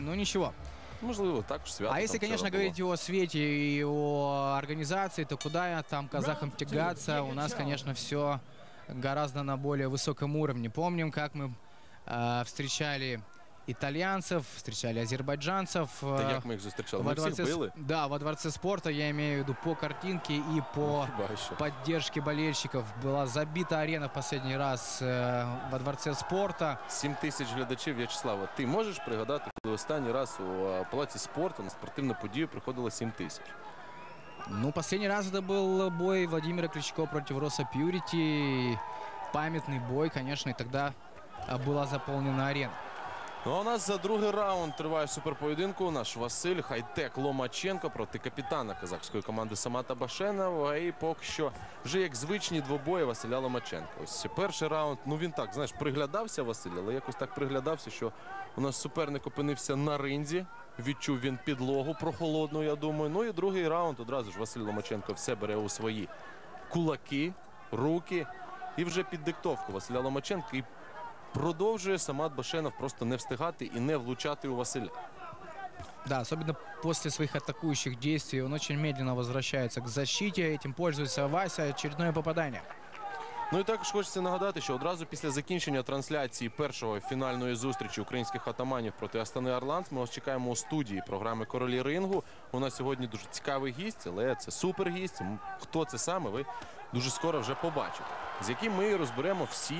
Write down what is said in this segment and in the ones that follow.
но ничего. Можливо, також свято. А если, конечно, говорить о свете и о организации, то куда там казахам тягаться? У нас, конечно, все гораздо на более высоком уровне. Помним, как мы э, встречали итальянцев, встречали азербайджанцев. Та э, як ми їх зустрічали? во Ми всіх дворце, с- били. да, во дворце спорта, я имею в виду по картинке и по Хіба що. поддержке болельщиков. Была забита арена в последний раз э, во дворце спорта. 7 тисяч глядачів. В'ячеслава, ти можеш пригадати, коли останній раз у е, палаці спорту на спортивну подію приходило 7 тисяч? Ну, последний раз это был бой Владимира Кличко против Роса Пьюрити. Памятный бой, конечно, и тогда а, была заполнена арена. Ну а у нас за другий раунд триває суперпоєдинку. Наш Василь Хайтек Ломаченко проти капітана казахської команди Самата Башенова. І поки що вже як звичні двобої Василя Ломаченка. Ось перший раунд. Ну він так, знаєш, приглядався Василь, але якось так приглядався, що у нас суперник опинився на ринзі. Відчув він підлогу прохолодну, я думаю. Ну і другий раунд одразу ж Василь Ломаченко все бере у свої кулаки, руки. І вже під диктовку Василя Ломаченка і продовжує Самат Башенов просто не встигати і не влучати у Василя. Да, особенно после своих атакующих действий он очень медленно возвращается к защите. Этим пользуется Вася. Очередное попадание. Ну і також хочеться нагадати, що одразу після закінчення трансляції першої фінальної зустрічі українських атаманів проти Астани Арланс ми вас чекаємо у студії програми Королі Рингу. У нас сьогодні дуже цікавий гість, але це супергість. Хто це саме, ви дуже скоро вже побачите, з яким ми розберемо всі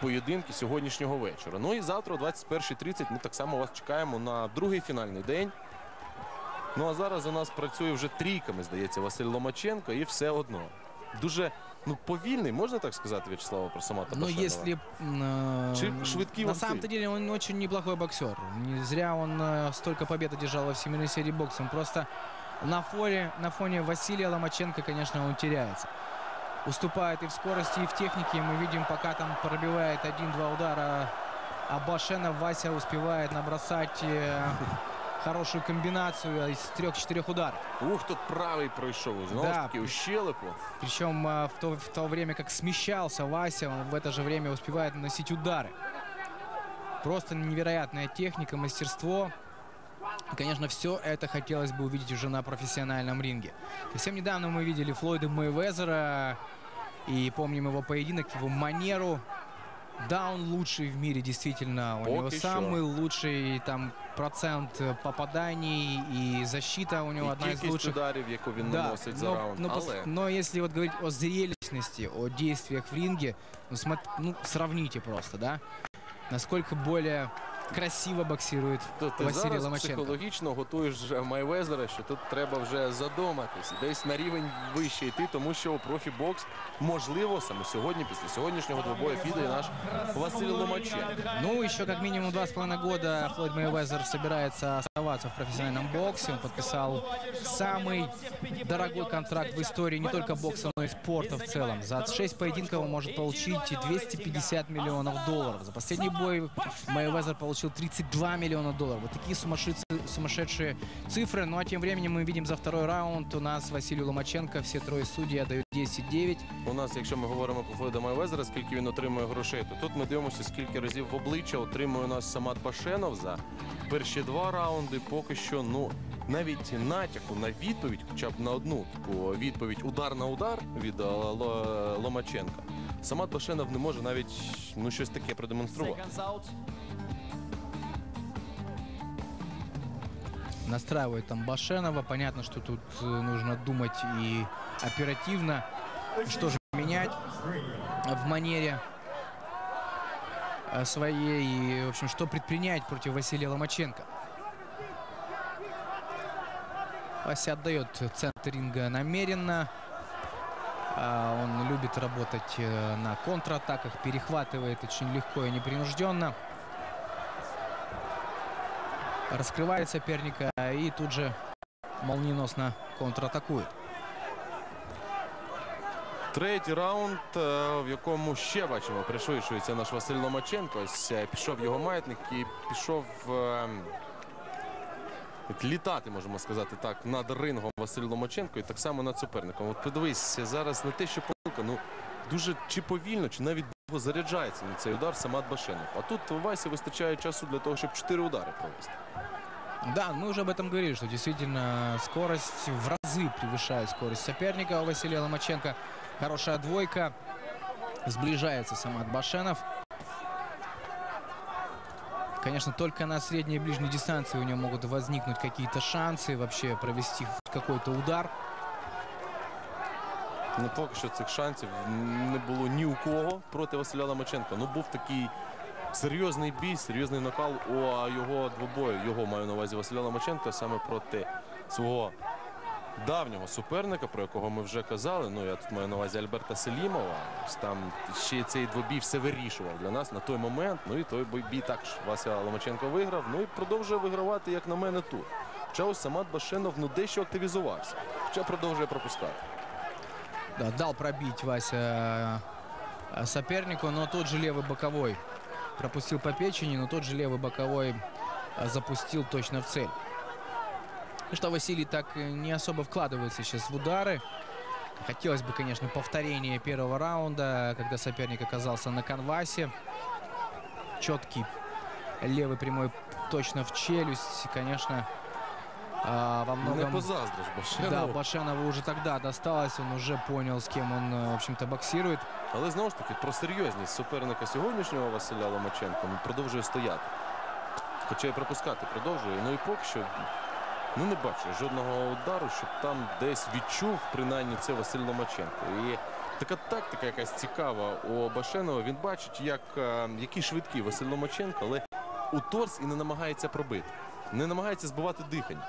поєдинки сьогоднішнього вечора. Ну і завтра о 21.30 ми так само вас чекаємо на другий фінальний день. Ну а зараз у нас працює вже трійками, здається, Василь Ломаченко, і все одно. Дуже ну, повільний, можна так сказати, В'ячеслава про Самата Но если... м, Чи э, швидкий На самом-то деле он очень неплохой боксер. Не зря он э, столько побед одержал во всемирной серии бокса. Он просто на фоне, на фоне Василия Ломаченко, конечно, он теряется. Уступает и в скорости, и в технике. Мы видим, пока там пробивает один-два удара. А Башенов Вася успевает набросать э, хорошую комбинацию из трех-четырех ударов. Ух, тут правий пройшов. Знову ж Да. таки, у щелепу. Причем э, в то, в то время, как смещался Вася, он в это же время успевает наносить удары. Просто невероятная техника, мастерство. И, конечно, все это хотелось бы увидеть уже на профессиональном ринге. Совсем недавно мы видели Флойда Мэйвезера и помним его поединок, его манеру. Да, он лучший в мире, действительно. У Поки него що. самый лучший там процент э, попаданий и защита у него І одна из кількість лучших. ударів, яку він Да, наносить за но, раунд. но, пос- Але но если вот говорить о зрелищности, о действиях в ринге, ну, смо- ну, сравните просто, да, насколько более красиво боксирует то ти Василій зараз Ломаченко. психологічно готуєш вже Майвезера, що тут треба вже задуматись, десь на рівень вище йти, тому що у профі-бокс, можливо, саме сьогодні, після сьогоднішнього двобою піде і наш Василь Ломаченко. Ну, еще как минимум два с половиной года Флойд Мэйвезер собирается оставаться в профессиональном боксе. Он подписал самый дорогой контракт в истории не только бокса, но и спорта в целом. За 6 поединков он может получить 250 миллионов долларов. За последний бой Мэйвезер получил 32 миллиона долларов. Вот такие сумасшедшие, сумасшедшие цифры. Ну а тем временем мы видим за второй раунд у нас Василий Ломаченко. Все трое судей отдают 10-9. У нас, якщо ми говоримо про Флойда Майвезера, скільки він отримує грошей, то тут ми дивимося, скільки разів в обличчя отримує у нас Самат Башенов за перші два раунди. Поки що, ну навіть натяку на відповідь, хоча б на одну таку відповідь удар на удар від е, Ломаченка. Самат Башенов не може навіть ну щось таке продемонструвати. Настраивает там Башенова. Понятно, что тут э, нужно думать и оперативно, что же менять в манере э, своей. И, в общем, что предпринять против Василия Ломаченко. Вася отдает центр ринга намеренно. А, Он любит работать э, на контратаках, перехватывает очень легко и непринужденно. Раскрывает соперника и тут же молниеносно контратакует. Третій раунд, е, в якому ще бачимо, пришвидшується наш Василь Ломаченко. Ось е, пішов його маятник і пішов е, літати, можемо сказати так, над рингом Василь Ломаченко і так само над суперником. От подивись, зараз не те, що помилка, ну дуже чи повільно, чи навіть заряджається на цей удар Самат Башенов. А тут Васі вистачає часу для того, щоб чотири удари провести. Да, мы уже об этом говорили, что действительно скорость в разы превышает скорость соперника у Василия Ломаченко. Хорошая двойка. Сближается Самат Башенов. Конечно, только на средней и ближней дистанции у него могут возникнуть какие-то шансы вообще провести какой-то удар. Ну, поки що цих шансів не було ні у кого проти Василя Ломаченка. Ну, був такий серйозний бій, серйозний накал у його двобою. Його маю на увазі Василя Ломаченка саме проти свого давнього суперника, про якого ми вже казали. Ну, я тут маю на увазі Альберта Селімова. Там ще цей двобій все вирішував для нас на той момент. Ну і той бій також Вася Ломаченко виграв. Ну і продовжує вигравати, як на мене, тут. Хоча ось Самат Башенов ну, дещо активізувався. Хоча продовжує пропускати. Да, дал пробить Вася э, сопернику, но тот же левый боковой пропустил по печени, но тот же левый боковой э, запустил точно в цель. И что Василий так э, не особо вкладывается сейчас в удары. Хотелось бы, конечно, повторение первого раунда, когда соперник оказался на канвасе. Четкий левый прямой точно в челюсть. Конечно, а, во Не многом... позаздриш Да, Башенову. Башенову уже тогда досталось, он уже понял, с кем он, э, в общем-то, боксирует. Але знову ж таки про серйозність суперника сьогоднішнього Василя Ломаченка він продовжує стояти. Хоча й пропускати продовжує. Ну і поки що ну не бачу жодного удару, щоб там десь відчув принаймні це Василь Ломаченко. І така тактика якась цікава у Башенова. Він бачить, як, е, який швидкий Василь Ломаченко, але у торс і не намагається пробити. Не намагається збивати дихання.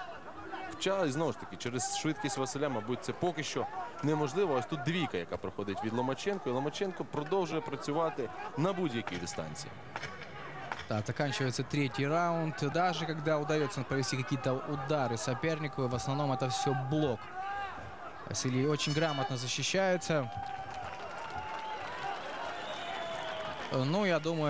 Хоча, і знову ж таки, через швидкість Василя, мабуть, це поки що неможливо. Ось тут двійка, яка проходить від Ломаченко. І Ломаченко продовжує працювати на будь-якій дистанції. Да, заканчивается третий раунд. Даже когда удается провести какие-то удары сопернику, в основном это все блок. Василий очень грамотно защищается. Э, Ну, я думаю,